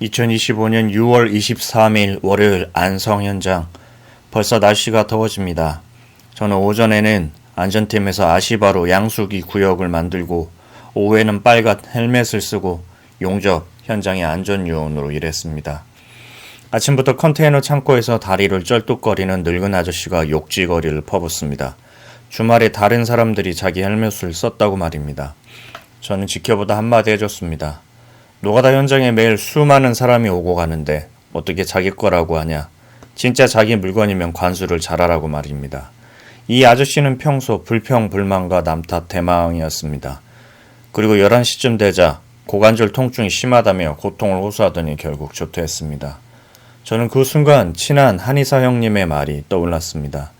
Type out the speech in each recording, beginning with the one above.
2025년 6월 23일 월요일 안성 현장. 벌써 날씨가 더워집니다. 저는 오전에는 안전팀에서 아시바로 양수기 구역을 만들고 오후에는 빨간 헬멧을 쓰고 용접 현장의 안전요원으로 일했습니다. 아침부터 컨테이너 창고에서 다리를 쩔뚝거리는 늙은 아저씨가 욕지거리를 퍼붓습니다. 주말에 다른 사람들이 자기 헬멧을 썼다고 말입니다. 저는 지켜보다 한마디 해줬습니다. 노가다 현장에 매일 수많은 사람이 오고 가는데 어떻게 자기 거라고 하냐. 진짜 자기 물건이면 관수를 잘하라고 말입니다. 이 아저씨는 평소 불평불만과 남탓 대망이었습니다. 그리고 11시쯤 되자 고관절 통증이 심하다며 고통을 호소하더니 결국 조퇴했습니다. 저는 그 순간 친한 한의사 형님의 말이 떠올랐습니다.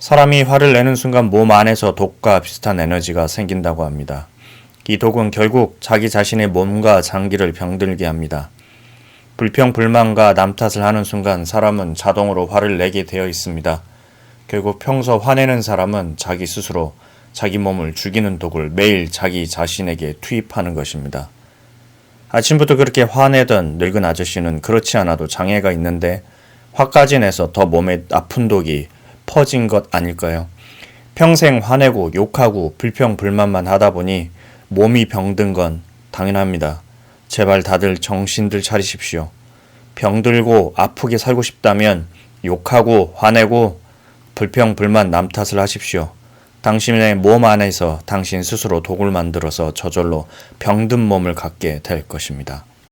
사람이 화를 내는 순간 몸 안에서 독과 비슷한 에너지가 생긴다고 합니다. 이 독은 결국 자기 자신의 몸과 장기를 병들게 합니다. 불평, 불만과 남 탓을 하는 순간 사람은 자동으로 화를 내게 되어 있습니다. 결국 평소 화내는 사람은 자기 스스로 자기 몸을 죽이는 독을 매일 자기 자신에게 투입하는 것입니다. 아침부터 그렇게 화내던 늙은 아저씨는 그렇지 않아도 장애가 있는데 화까지 내서 더 몸에 아픈 독이 퍼진 것 아닐까요? 평생 화내고 욕하고 불평 불만만 하다 보니 몸이 병든 건 당연합니다. 제발 다들 정신들 차리십시오. 병들고 아프게 살고 싶다면 욕하고 화내고 불평 불만 남 탓을 하십시오. 당신의 몸 안에서 당신 스스로 독을 만들어서 저절로 병든 몸을 갖게 될 것입니다.